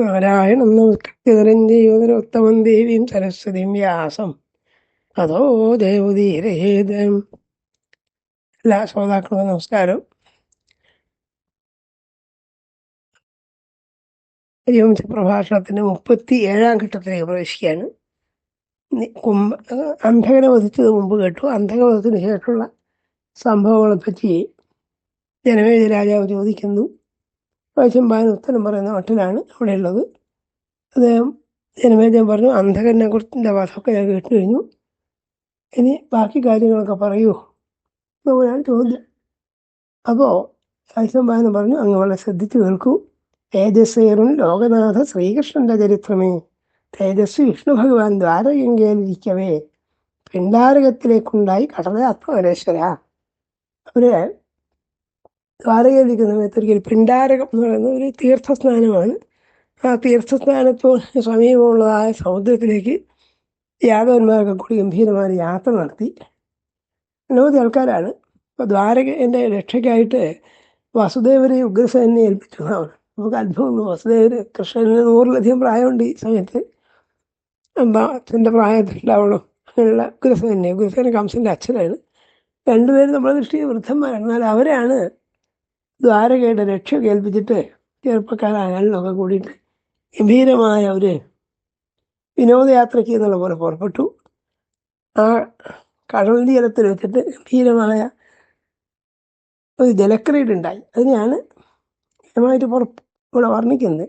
നാരായണം നമസ്കൃത്യതരം ഉത്തമം ദേവീം സരസ്വതിയും വ്യാസം. അതോ ദേവതീരേത്. എല്ലാ ശ്രോതാക്കൾക്കും നമസ്കാരം. ഹരിവംശ പ്രഭാഷണത്തിന്റെ മുപ്പത്തി ഏഴാം ഘട്ടത്തിലേക്ക് പ്രവേശിക്കുകയാണ്. കുംഭ അന്ധകനെ വധിച്ചത് മുമ്പ് കേട്ടു. അന്ധകവധത്തിന് ശേഷമുള്ള സംഭവങ്ങളെ പറ്റി ജനമേജ രാജാവ് ചോദിക്കുന്നു. വൈശമ്പായൻ ഉത്തരം പറയുന്ന മട്ടിലാണ് അവിടെയുള്ളത്. അദ്ദേഹം ജനമേജൻ പറഞ്ഞു അന്ധകരനെ കുറിച്ചിന്റെ വാസമൊക്കെ ഞാൻ കേട്ടു കഴിഞ്ഞു. ഇനി ബാക്കി കാര്യങ്ങളൊക്കെ പറയൂ എന്നുള്ളതാണ് ചോദ്യം. അപ്പോൾ വൈശമ്പായൻ പറഞ്ഞു അങ്ങ് വളരെ ശ്രദ്ധിച്ചു കേൾക്കൂ. തേജസ്സേറും ലോകനാഥ ശ്രീകൃഷ്ണന്റെ ചരിത്രമേ. തേജസ് വിഷ്ണു ഭഗവാൻ ദ്വാരകങ്കയിലിരിക്കവേ പിണ്ടാരകത്തിലേക്കുണ്ടായി കടലാത്മകരേശ്വര. അവർ ദ്വാരകയിലിരിക്കുന്ന സമയത്ത് ഒരിക്കൽ പിണ്ടാരകം എന്ന് പറയുന്ന ഒരു തീർത്ഥസ്നാനമാണ്. ആ തീർത്ഥസ്നാനത്തോ സമീപമുള്ളതായ സമുദ്രത്തിലേക്ക് യാദവന്മാരൊക്കെ കൂടി ഗംഭീരമായ യാത്ര നടത്തി. അനവധി ആൾക്കാരാണ്. അപ്പോൾ ദ്വാരകന്റെ രക്ഷയ്ക്കായിട്ട് വസുദേവരെ ഉഗ്രസേനെ ഏൽപ്പിച്ചു. അവർ നമുക്ക് അത്ഭുതം. വസുദേവര് കൃഷ്ണന് നൂറിലധികം പ്രായമുണ്ട് ഈ സമയത്ത്. അച്ഛന്റെ പ്രായത്തിലുണ്ടാവണം അങ്ങനെയുള്ള ഉഗ്രസേനെ ഉഗ്രസേന കംസന്റെ അച്ഛനാണ്. രണ്ടുപേരും നമ്മളെ ദൃഷ്ടിയിൽ വൃദ്ധന്മാരാണ്. എന്നാൽ അവരാണ് ദ്വാരകയുടെ രക്ഷ കേൾപ്പിച്ചിട്ട് ചെറുപ്പക്കാരായാലൊക്കെ കൂടിയിട്ട്. ഗംഭീരമായ ഒരു വിനോദയാത്രയ്ക്ക് എന്നുള്ള പോലെ പുറപ്പെട്ടു. ആ കടൽ തീരത്തിൽ വെച്ചിട്ട് ഗംഭീരമായ ഒരു ജലക്രീഡുണ്ടായി. അതിനെയാണ് വ്യക്തമായിട്ട് പുറ ഇവിടെ വർണിക്കുന്നത്.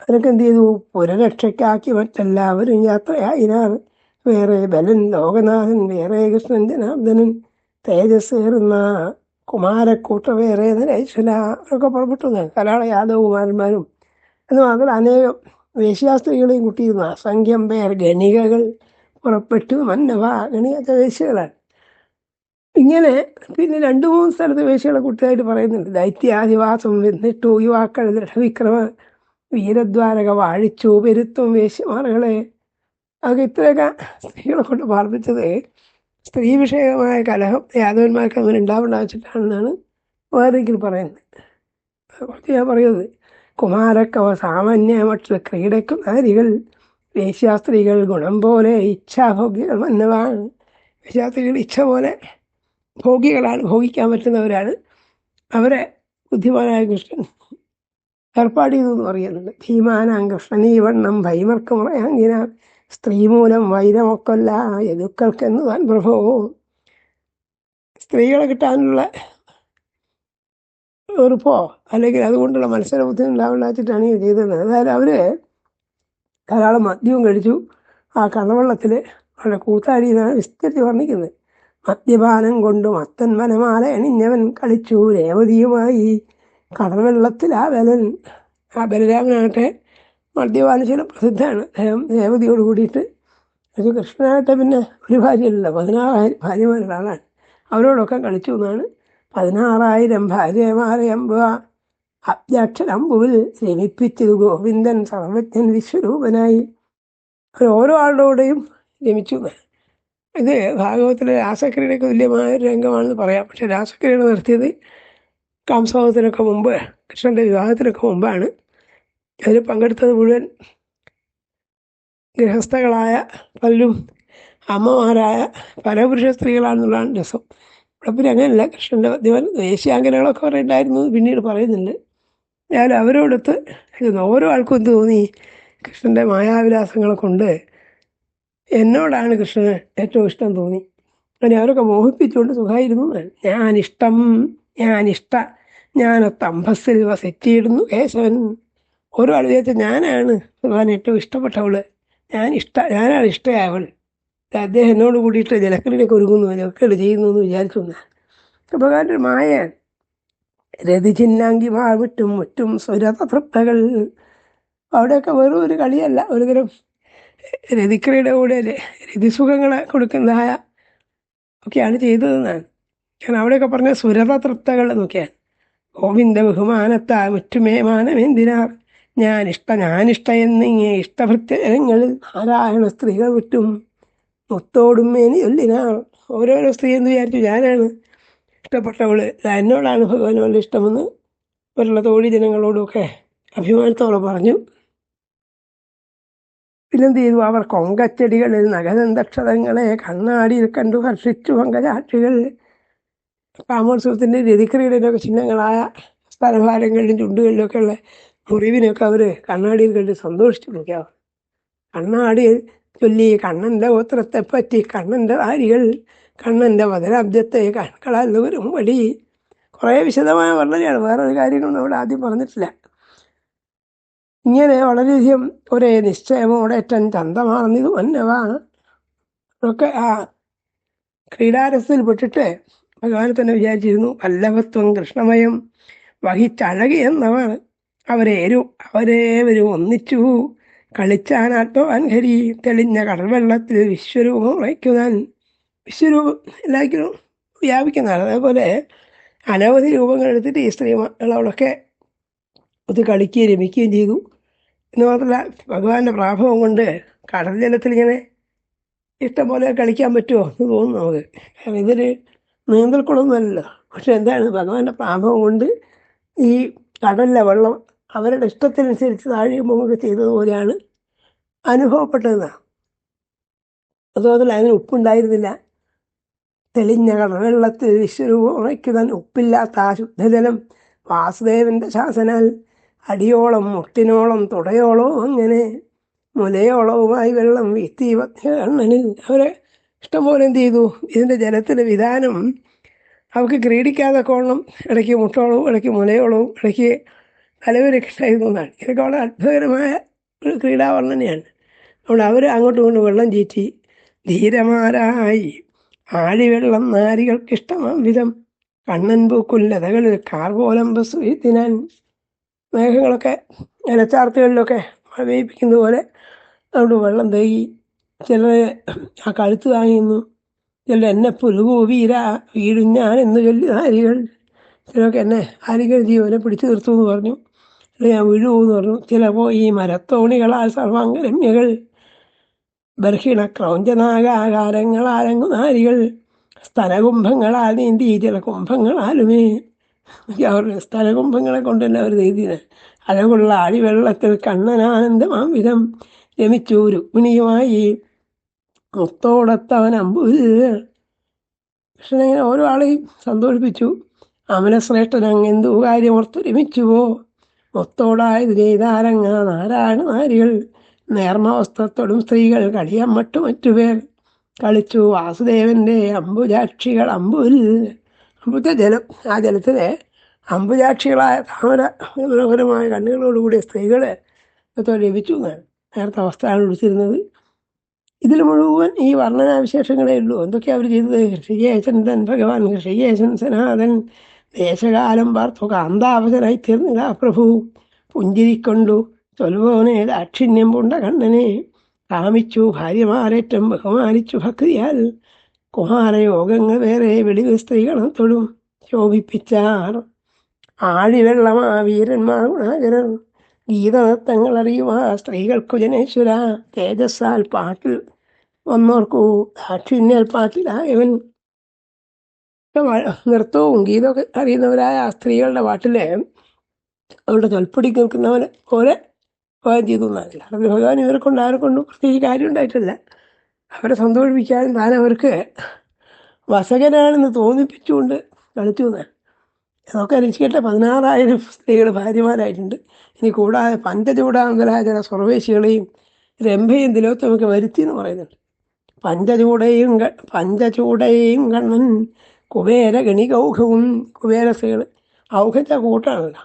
അതിനൊക്കെ എന്ത് ചെയ്തു? പുരരക്ഷയ്ക്കാക്കി മറ്റെല്ലാവരും യാത്രയായിനാണ്. വേറെ ബലൻ ലോകനാഥൻ വേറെ കൃഷ്ണൻ ജനാർദ്ദനൻ തേജസ്സേറുന്ന കുമാരക്കൂട്ട വേറെ ഐശ്വല ഒക്കെ പുറപ്പെട്ടു. കലാള യാദവ കുമാരന്മാരും എന്ന് മാത്രം അനേകം വേശ്യാസ്ത്രീകളെയും കുട്ടിയിരുന്ന. അസംഖ്യം പേർ ഗണികകൾ പുറപ്പെട്ടു. മന്നവ ഗണികത്തെ വേശ്യകളാണ് ഇങ്ങനെ പിന്നെ രണ്ടു മൂന്ന് സ്ഥലത്ത് വേശ്യകളെ കുട്ടിയായിട്ട് പറയുന്നുണ്ട്. ദൈത്യാദിവാസം വന്നിട്ടു യുവാക്കൾ ദൃഢവിക്രമ വീരദ്വാരക വാഴിച്ചു പെരുത്തും വേശ്യമാറുകളെ അതൊക്കെ ഇത്രയൊക്കെ സ്ത്രീകളെ കൊണ്ട് പാർപ്പിച്ചത് സ്ത്രീ കലഹം യാദവന്മാർക്ക് അങ്ങനെ ഉണ്ടാവേണ്ട വെച്ചിട്ടാണെന്നാണ് വേറെങ്കിൽ പറയുന്നത് കുറച്ച് ഞാൻ പറയുന്നത്. കുമാരക്കവ സാമാന്യമറ്റ ക്രീഡയ്ക്കും വേശ്യാസ്ത്രീകൾ ഗുണം പോലെ ഇച്ഛാഭോഗികൾ എന്നതാണ് വേശ്യാസ്ത്രീകൾ ഇച്ഛ പോലെ ഭോഗികളാണ് ഭോഗിക്കാൻ പറ്റുന്നവരാണ്. അവരെ ബുദ്ധിമാനായ കൃഷ്ണൻ ഏർപ്പാട് ചെയ്തു എന്ന് പറയുന്നുണ്ട്. ഭീമാനാം കൃഷ്ണൻ ഈ വണ്ണം ഭൈമർക്കമുറയാങ്കിന സ്ത്രീ മൂലം വൈരമൊക്കൊല്ല താൻ പ്രഭോ സ്ത്രീകളെ കിട്ടാനുള്ള വെറുപ്പോ? അല്ലെങ്കിൽ അതുകൊണ്ടുള്ള മത്സര ബുദ്ധി ഉണ്ടാവില്ല വെച്ചിട്ടാണ് ഇത് ചെയ്തത്. അതായത് അവർ ധാരാളം മദ്യവും കഴിച്ചു. ആ കടവെള്ളത്തിൽ അവരുടെ കൂത്താടി എന്നാണ് വിസ്തരിച്ച് വർണിക്കുന്നത്. മദ്യപാനം കൊണ്ടും അത്തൻ വനമാല എണിഞ്ഞവൻ കളിച്ചു. രേവതിയുമായി കടൽവെള്ളത്തിൽ ആ ബലൻ. ആ ബലരാമനാകട്ടെ മദ്യപാനശീലം പ്രസിദ്ധമാണ് അദ്ദേഹം രേവതിയോട് കൂടിയിട്ട് പക്ഷേ കൃഷ്ണനായിട്ട് പിന്നെ ഒരു ഭാര്യയല്ല പതിനാറായിരം ഭാര്യമാരുടെ അവരോടൊക്കെ കളിച്ചു എന്നാണ് പതിനാറായിരം ഭാര്യമാരെ അമ്പുക അബ്ജാക്ഷരമ്പുവിൽ രമിപ്പിച്ചത് ഗോവിന്ദൻ സർവജ്ഞൻ വിശ്വരൂപനായി. അവർ ഓരോ ആളുടെ കൂടെയും രമിച്ചു. ഇത് ഭാഗവത്തിലെ രാസക്രിയയ്ക്ക് തുല്യമായ ഒരു രംഗമാണെന്ന് പറയാം. പക്ഷേ രാസക്രിയ നടത്തിയത് കാംസവത്തിനൊക്കെ മുമ്പ് കൃഷ്ണന്റെ വിവാഹത്തിനൊക്കെ മുമ്പാണ്. അതിൽ പങ്കെടുത്തത് മുഴുവൻ ഗൃഹസ്ഥകളായ പലരും അമ്മമാരായ പരപുരുഷ സ്ത്രീകളാണെന്നുള്ളതാണ് രസം. ഇവിടെ പിന്നെ അങ്ങനെയല്ല. കൃഷ്ണന്റെ മദ്യപൻ ദേശീയാംഗനകളൊക്കെ കുറേ ഉണ്ടായിരുന്നു പിന്നീട് പറയുന്നുണ്ട്. ഞാൻ അവരോടൊത്ത് ഓരോ ആൾക്കും എന്ത് തോന്നി? കൃഷ്ണന്റെ മായാവിലാസങ്ങളെ കൊണ്ട് എന്നോടാണ് കൃഷ്ണന് ഏറ്റവും ഇഷ്ടം തോന്നി. അങ്ങനെ അവരൊക്കെ മോഹിപ്പിച്ചുകൊണ്ട് സുഖമായിരുന്നു. ഞാനിഷ്ടം ഞാനിഷ്ട. ഞാനൊത്ത അമ്പസ്സിൽ വസെറ്റിയിടുന്നു കേശവൻ. ഓരോ ആൾ വിചാരിച്ച ഞാനാണ് ഭഗവാൻ ഏറ്റവും ഇഷ്ടപ്പെട്ടവൾ. ഞാൻ ഇഷ്ട ഞാനാണ് ഇഷ്ടയായവൾ അദ്ദേഹം എന്നോട് കൂടിയിട്ട് ജലക്കളിലേക്ക് ഒരുങ്ങുന്നു ജലക്കളി ചെയ്യുന്നു എന്ന് വിചാരിച്ചു ഞാൻ ഭഗവാന്റെ മായയാണ്. രതിചിന്നാങ്കിമാർ വിട്ടും മുറ്റും സ്വരതൃപ്തകൾ. അവിടെയൊക്കെ വെറും ഒരു കളിയല്ല ഒരുതരം രതിക്രിയുടെ കൂടെ രതിസുഖങ്ങളെ കൊടുക്കുന്നതായ ഒക്കെയാണ് ചെയ്തതെന്നാണ്. കാരണം അവിടെയൊക്കെ പറഞ്ഞ സുരതൃപ്തകൾ എന്നൊക്കെയാണ്. ഗോവിന്ദ ബഹുമാനത്താ മുറ്റുമേ മാനമെന്തിനാർ. ഞാനിഷ്ട ഞാനിഷ്ട എന്നിങ്ങേ ഇഷ്ടഭൃത്യങ്ങൾ ആരായണ സ്ത്രീകൾ വിട്ടും? മുത്തോടും മേനി ചൊല്ലിനാൾ ഓരോരോ സ്ത്രീ എന്ന് വിചാരിച്ചു ഞാനാണ് ഇഷ്ടപ്പെട്ടവൾ. എന്നോടാണ് ഭഗവാനോട് ഇഷ്ടമെന്ന് അവരുള്ള തോഴി ജനങ്ങളോടുമൊക്കെ അഭിമാനത്തോടെ പറഞ്ഞു. പിന്നെന്ത് ചെയ്തു? അവർ കൊങ്കച്ചെടികളിൽ നഗരന്തക്ഷതങ്ങളെ കണ്ണാടിയിൽ കണ്ടു ഹർഷിച്ചു പങ്കജാക്ഷികൾ. കാമോത്സവത്തിന്റെ രതിക്രിയയുടെയൊക്കെ ചിഹ്നങ്ങളായ സ്ഥലഭാരങ്ങളിലും ചുണ്ടുകളിലൊക്കെ ഉള്ള മുറിവിനൊക്കെ അവർ കണ്ണാടിയിൽ കണ്ട് സന്തോഷിച്ചു നോക്കിയാൽ കണ്ണാടി ചൊല്ലി കണ്ണന്റെ ഗോത്രത്തെ പറ്റി കണ്ണന്റെ ആരികൾ കണ്ണന്റെ വധരാബ്ദത്തെ കൺകളാൽ വഴി കുറേ വിശദമായ വർണനയാണ്. വേറൊരു കാര്യങ്ങളൊന്നും അവിടെ ആദ്യം പറഞ്ഞിട്ടില്ല. ഇങ്ങനെ വളരെയധികം ഒരേ നിശ്ചയമോടേറ്റൻ ചന്തമാർന്നിത് മന്നവാണ് ഒക്കെ ആ ക്രീഡാരസത്തിൽ പെട്ടിട്ട് ഭഗവാൻ തന്നെ വിചാരിച്ചിരുന്നു വല്ലഭത്വം കൃഷ്ണമയം വഹിച്ചഴകി എന്നവാണ് അവരേരും അവരേവരും ഒന്നിച്ചു കളിച്ചാനാട്ടോ അൻഹരി തെളിഞ്ഞ കടൽവെള്ളത്തിൽ വിശ്വരൂപം ഉറയ്ക്കുവാൻ വിശ്വരൂപം എല്ലാവർക്കും വ്യാപിക്കുന്നതാണ്. അതേപോലെ അനവധി രൂപങ്ങൾ എടുത്തിട്ട് ഈ സ്ത്രീകളോടൊക്കെ ഇത് കളിക്കുകയും രമിക്കുകയും ചെയ്തു. എന്ന് മാത്രമല്ല ഭഗവാന്റെ പ്രാഭവം കൊണ്ട് കടൽ ജലത്തിൽ ഇങ്ങനെ ഇഷ്ടം പോലെ കളിക്കാൻ പറ്റുമോ എന്ന് തോന്നുന്നു നമുക്ക്. കാരണം ഇതൊരു നീന്തൽക്കുളമൊന്നുമല്ലല്ലോ പക്ഷെ എന്താണ് ഭഗവാന്റെ പ്രാഭവം കൊണ്ട് ഈ കടലിലെ വെള്ളം അവരുടെ ഇഷ്ടത്തിനനുസരിച്ച് താഴെയും പൊങ്ങൊക്കെ ചെയ്തതുപോലെയാണ് അനുഭവപ്പെട്ടതെന്നാണ് അതുപോലെ അതിന് ഉപ്പുണ്ടായിരുന്നില്ല. തെളിഞ്ഞ കടവെള്ളത്തിൽ വിശ്വരൂപം ഉറയ്ക്കുവാൻ ഉപ്പില്ലാത്ത ആ ശുദ്ധജലം വാസുദേവന്റെ ശാസനാൽ അടിയോളം മുട്ടിനോളം തുടയോളോ അങ്ങനെ മുലയോളവുമായി വെള്ളം വീത്തി കണ്ണനിൽ അവരെ ഇഷ്ടംപോലെ എന്ത് ചെയ്തു? ഇതിന്റെ ജലത്തിന്റെ വിധാനം അവർക്ക് ക്രീഡിക്കാതെ കോണം ഇടയ്ക്ക് മുട്ടോളവും ഇടയ്ക്ക് മുലയോളവും ഇടയ്ക്ക് ഉണ്ടായിരുന്നു എന്നാണ് ഇതൊക്കെ വളരെ അത്ഭുതകരമായ ഒരു ക്രീഡാവർണനയാണ്. അതുകൊണ്ട് അവർ അങ്ങോട്ടും ഇങ്ങോട്ടും വെള്ളം ചീറ്റി ധീരമാരായി. ആഴിവെള്ളം നാരികൾക്കിഷ്ടമാം വിധം. കണ്ണൻ പൂക്കുല്ലതകളിൽ കാർഗോലംബസ് തിനാൻ മേഘങ്ങളൊക്കെ ഇലച്ചാർത്തുകളിലൊക്കെ മഴപെയ്പ്പിക്കുന്ന പോലെ അതുകൊണ്ട് വെള്ളം തേകി. ചിലർ ആ കഴുത്ത് താങ്ങിയുന്നു. ചിലർ എന്നെ പുലുകൂ വീര വീടും ഞാൻ എന്ന് ചൊല്ലി ആരികൾ ചിലരൊക്കെ എന്നെ ആരികൾ ജീവനെ പിടിച്ചു നിർത്തുമെന്ന് പറഞ്ഞു. ഞാൻ വീഴൂ എന്ന് പറഞ്ഞു ചിലപ്പോൾ ഈ മരത്തോണികളാൽ സർവാംഗരമ്യകൾ. ബർഹിണ ക്രൗഞ്ചനാകാകാരങ്ങളാരങ്ങുനാരികൾ സ്ഥലകുംഭങ്ങളാൽ നീന്തി ചില കുംഭങ്ങളാലുമേ. അവർ സ്ഥലകുംഭങ്ങളെ കൊണ്ട് തന്നെ അവർ നീന്തിന്. അഴകുള്ള അടിവെള്ളത്തിൽ കണ്ണനാനന്ദമാം വിധം രമിച്ചു രുക്മിണിയുമായി. മുത്തോടത്തവൻ അമ്പുൽ കൃഷ്ണനെ ഓരോ ആളെയും സന്തോഷിപ്പിച്ചു. അമലശ്രേഷ്ഠൻ അങ്ങെന്തു കാര്യം രമിച്ചുവോ? മൊത്തോടായത് ചെയ്താരങ്ങ നാരായണ നാരികൾ. നേർമവസ്ത്രത്തോടും സ്ത്രീകൾ കളിയമ്മട്ടു മറ്റുപേർ. കളിച്ചു വാസുദേവന്റെ അമ്പുജാക്ഷികൾ അമ്പുവിൽ. അമ്പുത്തെ ജലം ആ ജലത്തിലെ അമ്പുജാക്ഷികളായ താമര മനോഹരമായ കണ്ണുകളോടുകൂടിയ ഇതൊക്കെ ലഭിച്ചു എന്നാണ് നേരത്തെ അവസ്ഥയാണ് വിളിച്ചിരുന്നത്. ഇതിൽ മുഴുവൻ ഈ വർണനാവിശേഷങ്ങളേ ഉള്ളൂ. എന്തൊക്കെയാണ് അവർ ചെയ്തത്? ശ്രീയേശൻ തൻ ഭഗവാൻ ശ്രീയേശൻ സനാതൻ ദേശകാലം പാർത്തു കാന്താവശനായി തീർന്നിതാ പ്രഭു. പുഞ്ചിരിക്കൊണ്ടു ചൊൽവോനെ ദാക്ഷിണ്യം പൂണ്ട കണ്ണനെ കാമിച്ചു ഭാര്യമാരേറ്റം ബഹുമാനിച്ചു ഭക്തിയാൽ. കുമാരയോഗങ്ങൾ വേറെ വെളിവ് സ്ത്രീകളെ തൊടും ശോഭിപ്പിച്ചാർ. ആഴിവെള്ളമാ വീരന്മാർ ഗുണാകരർ ഗീതനൃത്തങ്ങൾ അറിയുവാ സ്ത്രീകൾക്കു ജനേശ്വര. തേജസ്സാൽ പാട്ടിൽ വന്നോർക്കൂ. ദാക്ഷിണ്യൽ പാട്ടിലായവൻ നൃത്തവും ഗീതമൊക്കെ അറിയുന്നവരായ ആ സ്ത്രീകളുടെ പാട്ടിലെ അവരുടെ ചൊൽപ്പടി നിൽക്കുന്നവനെ പോലെ ഭഗവാൻ ചെയ്തു എന്നാകില്ല അത് ഭഗവാൻ ഇവരെ കൊണ്ട് പ്രത്യേകിച്ച് കാര്യം ഉണ്ടായിട്ടില്ല. അവരെ സന്തോഷിപ്പിക്കാനും താൻ അവർക്ക് വസകനാണെന്ന് തോന്നിപ്പിച്ചുകൊണ്ട് കളിച്ചു എന്നാണ്. അതൊക്കെ അനുഷ്ഠിക്കട്ടെ. പതിനാറായിരം സ്ത്രീകൾ ഭാര്യമാരായിട്ടുണ്ട്. ഇനി കൂടാതെ പഞ്ചചൂടാന്തരായ സ്വർവേശികളെയും രംഭയും തിലോത്തമൊക്കെ വരുത്തി എന്ന് പറയുന്നുണ്ട് പഞ്ചചൂടയും പഞ്ചചൂടയും കണ്ണൻ കുബേര ഗണികൗഘവും കുബേര സ്ത്രീകൾ ഔഘച്ച കൂട്ടാണല്ലോ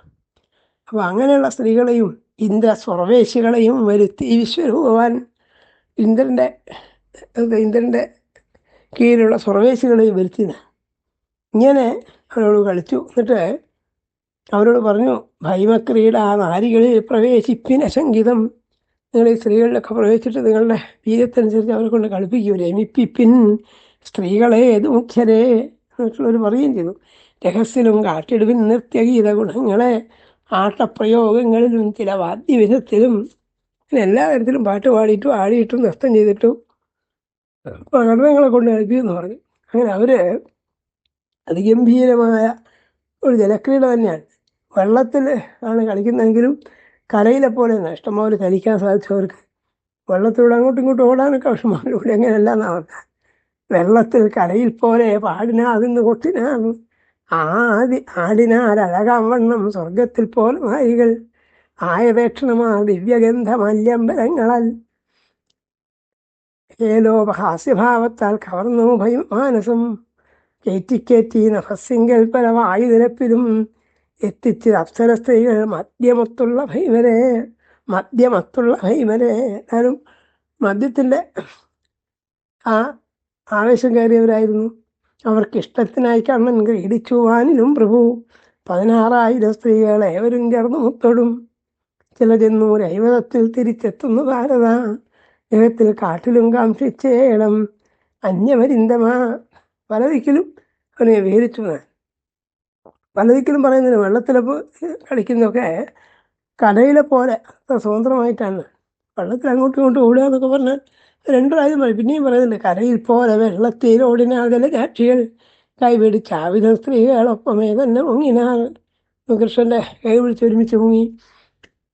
അപ്പോൾ അങ്ങനെയുള്ള സ്ത്രീകളെയും ഇന്ദ്ര സ്വർവേശികളെയും വരുത്തി വിശ്വരൂപവാൻ ഇന്ദ്രന്റെ അത് ഇന്ദ്രന്റെ കീഴിലുള്ള സ്വർവേശികളെയും വരുത്തിന ഇങ്ങനെ അവരോട് കളിച്ചു. എന്നിട്ട് അവരോട് പറഞ്ഞു ഭൈമക്രീഡ നാരികളിൽ പ്രവേശിപ്പിന സംഗീതം നിങ്ങൾ ഈ സ്ത്രീകളിലൊക്കെ പ്രവേശിച്ചിട്ട് നിങ്ങളുടെ വീര്യത്തനുസരിച്ച് അവരെ കൊണ്ട് കളിപ്പിക്കൂ രമിപ്പിപ്പിൻ സ്ത്രീകളെ ഏത് മുഖ്യരേ. എന്നിട്ടുള്ളവർ പറയുകയും ചെയ്തു. രഹസ്യനും കാട്ടിടുവിൻ നൃത്യഗീത ഗുണങ്ങളെ ആട്ടപ്രയോഗങ്ങളിലും ചില വാദ്യവിധത്തിലും അങ്ങനെ എല്ലാ തരത്തിലും പാട്ട് പാടിയിട്ടും ആടിയിട്ടും നൃത്തം ചെയ്തിട്ടും പ്രകടനങ്ങളെ കൊണ്ട് എന്ന് പറഞ്ഞു. അങ്ങനെ അവർ അതിഗംഭീരമായ ഒരു ജലക്രീഡ തന്നെയാണ്. വെള്ളത്തിൽ ആണ് കളിക്കുന്നതെങ്കിലും കരയിലെ പോലെ ഇഷ്ടംപോലെ ചലിക്കാൻ സാധിച്ചവർക്ക് വെള്ളത്തിലൂടെ അങ്ങോട്ടും ഇങ്ങോട്ടും ഓടാനൊക്കെ വിഷമമാണ് ഇവിടെ എങ്ങനെയല്ല എന്നാണ് വെള്ളത്തിൽ കരയിൽ പോലെ പാടിനാതിന്ന് കൊട്ടിനാകും ആദി ആടിനാൽ അഴകാം വണ്ണം സ്വർഗത്തിൽ പോലും ആയികൾ. ആയപേക്ഷണമാ ദിവ്യഗന്ധ മല്യമ്പലങ്ങളാൽ ഏലോപഹാസ്യഭാവത്താൽ കവർന്നു ഭയം മാനസം. കയറ്റിക്കയറ്റി നഭസിങ്കൽ പല വായുനിരപ്പിലും. എത്തിച്ച് അപ്സര സ്ത്രീകൾ മദ്യമത്തുള്ള ഭൈമരെ മദ്യമത്തുള്ള ഭൈമരെ. എന്നാലും മദ്യത്തിന്റെ ആ ആവേശം കയറിയവരായിരുന്നു. അവർക്ക് ഇഷ്ടത്തിനായി കണ്ണൻ ഗ്രഹിച്ചു വാനിലും പ്രഭു. പതിനാറായിരം സ്ത്രീകൾ ഏവരും ചേർന്ന് മുത്തൊടും. ചില ചെന്നു രൈവതത്തിൽ തിരിച്ചെത്തുന്നു ഭാരത ദേഹത്തിൽ കാട്ടിലും കാംക്ഷിച്ചേണം അന്യമരിന്തമാ. പലതിക്കലും അവനെ വിഹരിച്ചു ഞാൻ. പറയുന്നില്ല വെള്ളത്തിലപ്പോൾ കളിക്കുന്നതൊക്കെ കടയിലെ പോലെ സ്വതന്ത്രമായിട്ടാണ് വെള്ളത്തിൽ അങ്ങോട്ടും ഇങ്ങോട്ടും ഓടുക എന്നൊക്കെ പറഞ്ഞാൽ രണ്ടു കാര്യം പറയും. പിന്നെയും പറയുന്നുണ്ട് കരയിൽ പോലെ വെള്ളത്തീരോടിനാകലെ കാക്ഷികൾ കൈപിടിച്ച് ആവിധ സ്ത്രീകളൊപ്പമേ തന്നെ മുങ്ങിനാണ് കൃഷ്ണന്റെ കൈ പിടിച്ച് ഒരുമിച്ച് മുങ്ങി.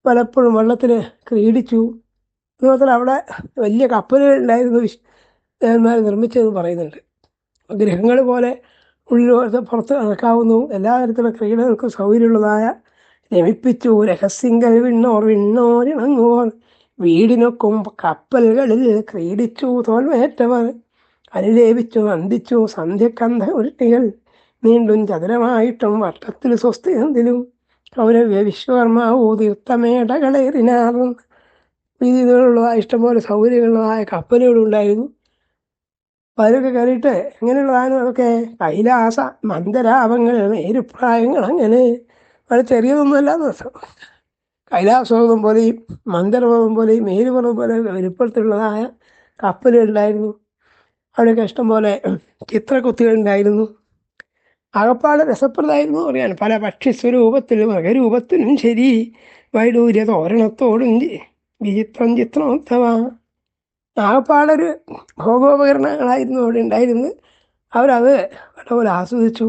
പലപ്പോഴും വെള്ളത്തിൽ ക്രീഡിച്ചു. അതുപോലെ അവിടെ വലിയ കപ്പലുകൾ ഉണ്ടായിരുന്നു. വിശ് ദേവന്മാർ നിർമ്മിച്ചതെന്ന് പറയുന്നുണ്ട്. ഗ്രഹങ്ങൾ പോലെ ഉള്ളിൽ പുറത്ത് നടക്കാവുന്നു. എല്ലാ തരത്തിലുള്ള ക്രീഡകൾക്കും സൗകര്യമുള്ളതായ രമിപ്പിച്ചു രഹസ്യങ്ങൾ വിണ്ണോർ വിണ്ണോരിണങ്ങുവോർ. വീടിനൊക്കും കപ്പലുകളിൽ ക്രീഡിച്ചു തോൽവേറ്റവർ. അനുലേപിച്ചു വന്ദിച്ചു സന്ധ്യക്കന്ധ ഉരുട്ടികൾ. നീണ്ടും ചതുരമായിട്ടും വട്ടത്തിൽ സ്വസ്തികത്തിലും കൗരവ്യ വിശ്വകർമാവൂ തീർത്ഥമേടകളേറിനാറും രീതിയിലുള്ളതായ ഇഷ്ടംപോലെ സൗകര്യങ്ങളുള്ളതായ കപ്പലുകളുണ്ടായിരുന്നു. അതിലൊക്കെ കയറിയിട്ട് എങ്ങനെയുള്ളതാണ് അതൊക്കെ? കൈലാസ മന്ദരാപങ്ങൾ നേരുപ്രായങ്ങൾ അങ്ങനെ. വളരെ ചെറിയതൊന്നുമല്ല എന്ന് കൈലാസപർവതം പോലെയും മന്ദരപർവതം പോലെയും മേരുപർവതം പോലെ വലുപ്പത്തിലുള്ളതായ കപ്പലുകളുണ്ടായിരുന്നു. അവിടെയൊക്കെ ഇഷ്ടംപോലെ ചിത്രക്കുത്തികളുണ്ടായിരുന്നു അകപ്പാട് രസപ്രദമായിരുന്നു പറയാണ് പല പക്ഷി സ്വരൂപത്തിലും മൃഗരൂപത്തിനും ശരി. വൈഡൂര്യ തോരണത്തോടും വിചിത്രം ചിത്രമൊത്തമാ ആകപ്പാടൊരു ഭോഗോപകരണങ്ങളായിരുന്നു അവിടെ ഉണ്ടായിരുന്നത്. അവരത് നല്ലപോലെ ആസ്വദിച്ചു.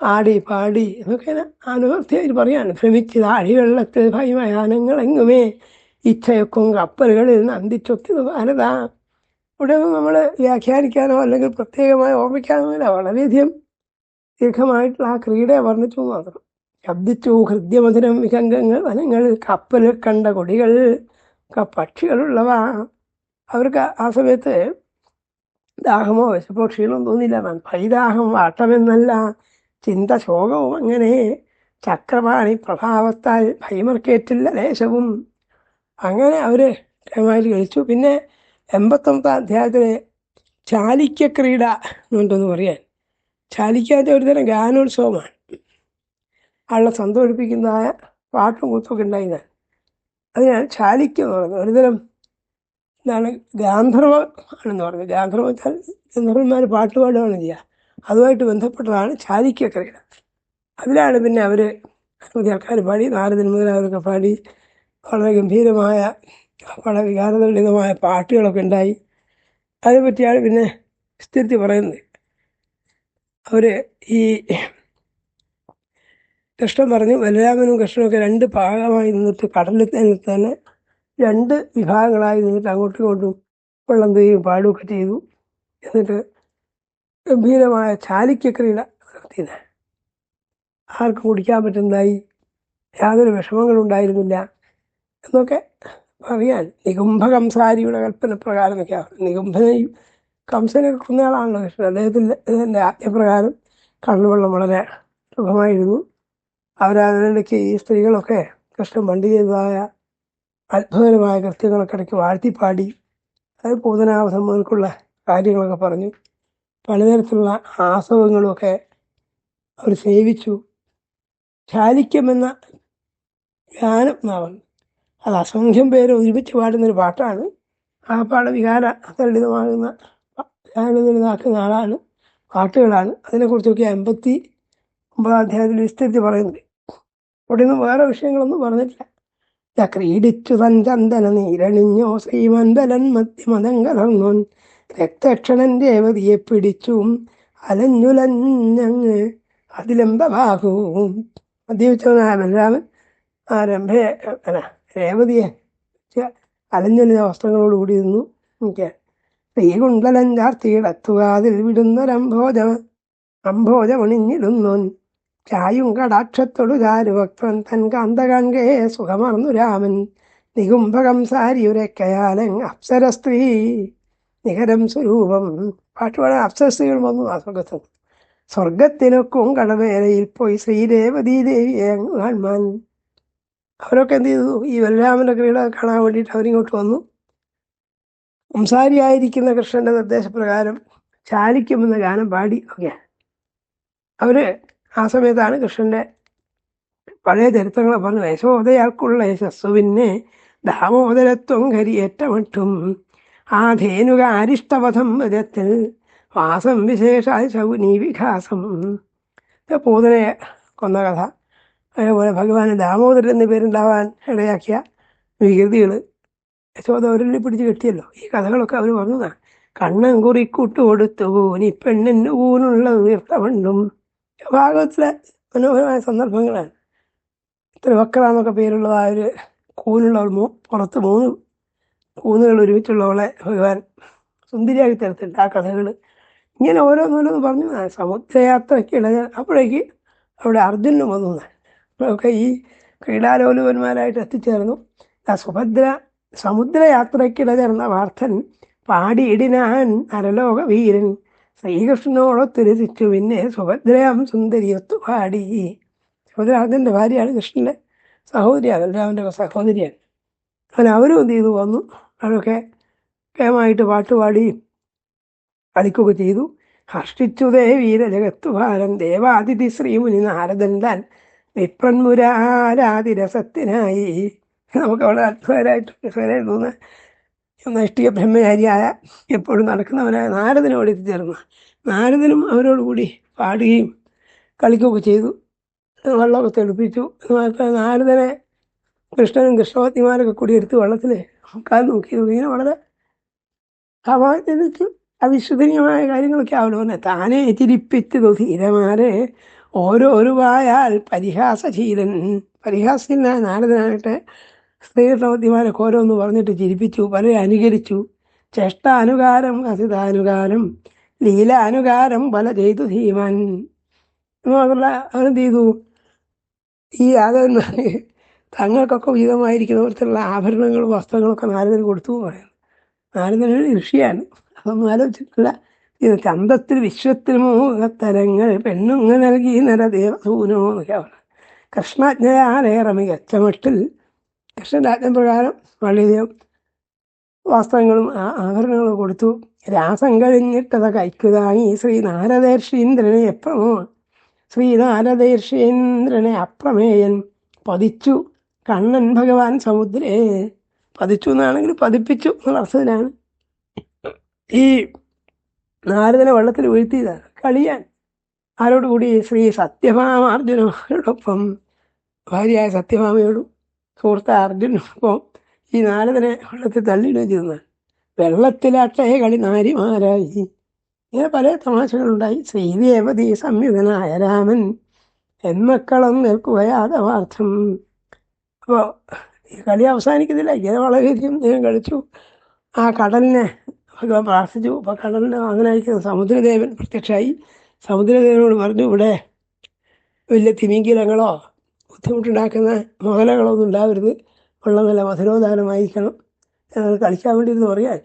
ആടി പാടി എന്നൊക്കെ അനുവർത്തിയായിട്ട് പറയാണ് ഭ്രമിച്ചത് ആടി വെള്ളത്തിൽ ഭയമയാനങ്ങളെങ്ങുമേ ഇച്ഛയൊക്കും കപ്പലുകളിൽ നന്ദിച്ചൊത്തിയത് ഭാരത ഇവിടെ നമ്മൾ വ്യാഖ്യാനിക്കാനോ അല്ലെങ്കിൽ പ്രത്യേകമായി ഓർമ്മിക്കാനോ വളരെയധികം ദീർഘമായിട്ടുള്ള ആ ക്രീഡയെ വർണിച്ചു മാത്രം. ശബ്ദിച്ചു ഹൃദ്യമധുരം വിഹംഗങ്ങൾ വനങ്ങൾ കപ്പൽ കണ്ട കൊടികൾ പക്ഷികളുള്ളവ. അവർക്ക് ആ സമയത്ത് ദാഹമോ വിശപ്പോ ക്ഷീണം തോന്നിയില്ല. പൈദാഹം വാട്ടമെന്നല്ല. ചിന്ത ശോകവും അങ്ങനെ ചക്രപാണി പ്രഭാവത്താൽ ഭൈമർക്കേറ്റില്ല ലേശവും അങ്ങനെ അവർ രമായിട്ട് കഴിച്ചു പിന്നെ എൺപത്തൊമ്പതാം അധ്യായത്തിലെ ചാലിക്യ ക്രീഡ എന്നുണ്ടെന്ന് പറയാൻ. ചാലിക്കാത്ത ഒരുതരം ഗാനോത്സവമാണ്. ആളെ സന്തോഷിപ്പിക്കുന്നതായ പാട്ടും കൂത്തൊക്കെ അത് ഞാൻ. ചാലിക്യം എന്ന് പറയുന്നത്. ഒരുതരം എന്താണ് ഗാന്ധർവ ആണെന്ന് പറയുന്നത് ഗാന്ധർവ വെച്ചാൽ ഗന്ധർവന്മാർ പാട്ട് ചെയ്യുക അതുമായിട്ട് ബന്ധപ്പെട്ടതാണ് ക്രീഡ അതിലാണ് പിന്നെ അവർ അനവധി ആൾക്കാർ പാടി നാരദൻ അവരൊക്കെ പാടി. വളരെ ഗംഭീരമായ വളരെ വികാരതളിതമായ പാട്ടുകളൊക്കെ ഉണ്ടായി. അതേപറ്റിയാണ് പിന്നെ വിസ്തൃതി പറയുന്നത്. അവർ ഈ കൃഷ്ണൻ പറഞ്ഞു ബലരാമനും കൃഷ്ണനും ഒക്കെ രണ്ട് ഭാഗമായി നിന്നിട്ട് കടലിൽ തന്നെ രണ്ട് വിഭാഗങ്ങളായി നിന്നിട്ട് അങ്ങോട്ടും ഇങ്ങോട്ടും വെള്ളം തീയും പാടുകയൊക്കെ ചെയ്തു. എന്നിട്ട് ഗംഭീരമായ ചാലിക്യക്രീഡ നടത്തിയത്. ആർക്കും കുടിക്കാൻ പറ്റുന്നതായി യാതൊരു വിഷമങ്ങളും ഉണ്ടായിരുന്നില്ല എന്നൊക്കെ പറയാൻ നികുംഭ കംസാരിയുടെ കൽപ്പന പ്രകാരം എന്നൊക്കെയാണ് നികുംഭനെയും കംസനെ കൊന്നയാളാണല്ലോ കൃഷ്ണൻ. അദ്ദേഹത്തിന്റെ ആജ്ഞപ്രകാരം കണ്ണുവെള്ളം വളരെ സുഖമായിരുന്നു. അവരതിനിടയ്ക്ക് ഈ സ്ത്രീകളൊക്കെ കൃഷ്ണൻ പണ്ട് ചെയ്തതായ അത്ഭുതകരമായ കൃത്യങ്ങളൊക്കെ ഇടയ്ക്ക് വാഴ്ത്തിപ്പാടി അത് പൂതനാവധം മുതൽക്കുള്ള കാര്യങ്ങളൊക്കെ പറഞ്ഞു. പലതരത്തിലുള്ള ആസവങ്ങളുമൊക്കെ അവർ സേവിച്ചു. ചാലിക്കമെന്ന ഗാനം എന്നാണ് അത് അസംഖ്യം പേര് ഒരുമിച്ച് പാടുന്നൊരു പാട്ടാണ്. ആ പാട വികാര തരളിതമാകുന്ന ഗാനതരതാക്കുന്ന ആളാണ് പാട്ടുകളാണ്. അതിനെക്കുറിച്ചൊക്കെ അമ്പത്തി ഒമ്പതാം അധ്യായത്തിൽ വിസ്തരിച്ച് പറയുന്നുണ്ട്. അവിടെ നിന്ന് വേറെ വിഷയങ്ങളൊന്നും പറഞ്ഞിട്ടില്ല. "യ ക്രീഡിച്ചു തൻ ചന്ദന നീരണിഞ്ഞോ ശ്രീമന്ദലൻ മധ്യമതം കലർന്നോൻ. രക്തക്ഷണൻ രേവതിയെ പിടിച്ചും അലഞ്ഞുലഞ്ഞങ്ങ് അതിലംബമാകും. മദ്യപിച്ചവനായ ബലരാമൻ ആ രംഭയെ അല്ല രേവതിയെ കൂടി വസ്ത്രങ്ങളോടുകൂടി നിന്നു. എനിക്ക് ശ്രീകുണ്ടലൻ ചാർത്തിയിടത്തുകാതിൽ വിടുന്നൊരംഭോജ അംഭോജമണിഞ്ഞിടുന്നോൻ. ചായും കടാക്ഷത്തോടു ചാരുഭക്തൻ തൻ കാന്തകങ്കേ സുഖമർന്നു രാമൻ. നികുംഭകം സാരിയുരക്കയാലൻ അപ്സര സ്ത്രീ നികരം സ്വരൂപം. പാട്ടുപാടാൻ പാടാൻ സ്ത്രീകൾ വന്നു ആ സ്വർഗത്ത് സ്വർഗത്തിനൊക്കും കടവേലയിൽ പോയി ശ്രീദേവതി അങ്ങ് കാണാൻ അവരൊക്കെ എന്ത് ചെയ്തു? ഈ ബലരാമന്റെ ക്രീഡ കാണാൻ വേണ്ടിയിട്ട് അവരിങ്ങോട്ട് വന്നു. സംസാരിയായിരിക്കുന്ന കൃഷ്ണന്റെ നിർദ്ദേശപ്രകാരം ചാലിക്കുമെന്ന ഗാനം പാടി ഒക്കെ. അവർ ആ സമയത്താണ് കൃഷ്ണന്റെ പഴയ ചരിത്രങ്ങളെ പറഞ്ഞു യശോദയാൾക്കുള്ള യശസ്സു പിന്നെ ദാമോദരത്വം കരിയേറ്റമട്ടും ആ ധേനുക അരിഷ്ടവധം വിധത്തിൽ വാസം വിശേഷ ശൗനീവികാസം വികാസം പൂതനയെ കൊന്ന കഥ. അതേപോലെ ഭഗവാൻ ദാമോദരൻ എന്ന പേരുണ്ടാവാൻ ഇടയാക്കിയ വികൃതികൾ. യശോദ അവരിൽ പിടിച്ച് കെട്ടിയല്ലോ. ഈ കഥകളൊക്കെ അവർ പറഞ്ഞതാണ്. കണ്ണൻ കുറിക്കൂട്ട് കൊടുത്തു കൂനി പെണ്ണിന് ഊനുള്ള ഉയർത്തവണ്ടും ഭാഗവത്തിലെ മനോഹരമായ സന്ദർഭങ്ങളാണ്. ഇത്ര വക്ര എന്നൊക്കെ പേരുള്ളതായ ഒരു കൂനുള്ള പുറത്ത് മൂന്ന് കൂന്നുകൾ ഒരുമിച്ചുള്ളവളെ ഭഗവാൻ സുന്ദരിയാക്കി തരത്തില്ല ആ കഥകൾ ഇങ്ങനെ ഓരോന്നോരോന്ന് പറഞ്ഞു. സമുദ്രയാത്രയ്ക്ക് സമുദ്രയാത്രയ്ക്കിട അപ്പോഴേക്ക് അവിടെ അർജുനും വന്നു. അപ്പോഴൊക്കെ ഈ ക്രീഡാലോലുപന്മാരായിട്ട് എത്തിച്ചേർന്നു. ആ സുഭദ്ര സമുദ്രയാത്രയ്ക്കിട ചേർന്ന വാർത്തൻ പാടിയിടിനാൻ നരലോക വീരൻ ശ്രീകൃഷ്ണനോടൊത്തുരസിച്ചു പിന്നെ സുഭദ്രയാം സുന്ദരിയൊത്തു പാടി. സുഭദ്ര അർജുന്റെ ഭാര്യയാണ് കൃഷ്ണന്റെ സഹോദരിയാണ് ബലരാമന്റെ സഹോദരിയാണ്. അവൻ അവരും എന്ത് ചെയ്തു? വന്നു. അവരൊക്കെ കേമായിട്ട് പാട്ടുപാടിയും കളിക്കുക ചെയ്തു. ഹർഷിച്ചു ദേവീര ജഗത്തുഭാരം ദേവാതിഥി ശ്രീമുനി നാരദൻ താൻ വിപ്രന്മുരാരാതിരസത്തിനായി നമുക്ക് വളരെ അത്ഭുതരായിട്ട് തോന്നുന്ന നഷ്ടിക ബ്രഹ്മചാരിയായ എപ്പോഴും നടക്കുന്നവനായ നാരദനോട് എത്തിച്ചേർന്നു. നാരദനും അവരോടുകൂടി പാടുകയും കളിക്കുകയൊക്കെ ചെയ്തു. വെള്ളമൊക്കെ തെളിപ്പിച്ചു. നാരദനെ കൃഷ്ണനും കൃഷ്ണവത്തിമാരൊക്കെ കൂടി എടുത്ത് വെള്ളത്തിൽ കാൽ നോക്കി ഇങ്ങനെ വളരെ സമാജത്തിലേക്ക് അവിശ്വസനീയമായ കാര്യങ്ങളൊക്കെ ആവണമെന്ന് താനെ ചിരിപ്പിച്ചതു ധീരമാരെ ഓരോരുവായാൽ പരിഹാസശീലൻ പരിഹാസശീലനായ നാരദനാകട്ടെ സ്ത്രീകൃഷ്ണവത്തിമാരൊക്കെ ഓരോന്ന് പറഞ്ഞിട്ട് ചിരിപ്പിച്ചു പലരെ അനുകരിച്ചു. ചേഷ്ടാനുകാരം കസിതാനുകാരം ലീലാനുകാരം പല ചെയ്തു ധീമൻ. എന്ന് അവനെന്ത് ചെയ്തു? ഈ യാദവന്മാർ തങ്ങൾക്കൊക്കെ ഉചിതമായിരിക്കുന്ന പോലത്തുള്ള ആഭരണങ്ങളും വസ്ത്രങ്ങളൊക്കെ നാരദന് കൊടുത്തു പറയുന്നു. നാരദനൊരു ഋഷിയാണ്. അതൊന്നും ആലോചിച്ചിട്ടില്ല. ഇത് അന്തത്തിൽ വിശ്വത്തിൽ മോഹത്തരങ്ങൾ പെണ്ണുങ്ങ നൽകി നരദേവസൂനോ എന്നൊക്കെ കൃഷ്ണജ്ഞയാലേറെ മികച്ച മട്ടിൽ കൃഷ്ണന്റെ ആജ്ഞപ്രകാരം വളരെയധികം വസ്ത്രങ്ങളും ആഭരണങ്ങളും കൊടുത്തു. രാസം കഴിഞ്ഞിട്ടത് കൈക്കുതാങ്ങി ശ്രീ നാരദേർഷീന്ദ്രനെ എപ്രമോ ശ്രീ നാരദേർഷീന്ദ്രനെ അപ്രമേയൻ പതിച്ചു. കണ്ണൻ ഭഗവാൻ സമുദ്രേ പതിച്ചു എന്നാണെങ്കിൽ പതിപ്പിച്ചു എന്നുള്ള അർത്ഥത്തിലാണ്. ഈ നാരദനെ വെള്ളത്തിൽ വീഴ്ത്തിയതാണ്. കളിയാൻ. ആരോടുകൂടി ശ്രീ സത്യഭാമാർജുനോടൊപ്പം ഭാര്യയായ സത്യഭാമയോടും സുഹൃത്ത അർജുനൊപ്പം ഈ നാരദനെ വെള്ളത്തിൽ തള്ളിയിടുകയും ചെയ്തെന്നാണ് വെള്ളത്തിലാട്ടേ കളി നാരിമാരായി ഇങ്ങനെ പല തമാശകളുണ്ടായി. ശ്രീദേവതി സംയുതനായ രാമൻ എന്മക്കളം നിൽക്കുകയാതവാർത്ഥം അപ്പോൾ ഈ കളി അവസാനിക്കുന്നില്ല. ഇങ്ങനെ വളരെയധികം ഞാൻ കളിച്ചു. ആ കടലിനെ ഭഗവാൻ പ്രാർത്ഥിച്ചു. അപ്പോൾ കടലിന്റെ നാഥനായിരിക്കുന്ന സമുദ്രദേവൻ പ്രത്യക്ഷമായി സമുദ്രദേവനോട് പറഞ്ഞു ഇവിടെ വലിയ തിമിങ്കിലങ്ങളോ ബുദ്ധിമുട്ടുണ്ടാക്കുന്ന മുതലകളോ ഒന്നും ഉണ്ടാവരുത്. വെള്ളം നല്ല മധുരോദാനമായിരിക്കണം. ഞങ്ങൾ കളിക്കാൻ വേണ്ടി ഇരുന്ന് പറയാൻ.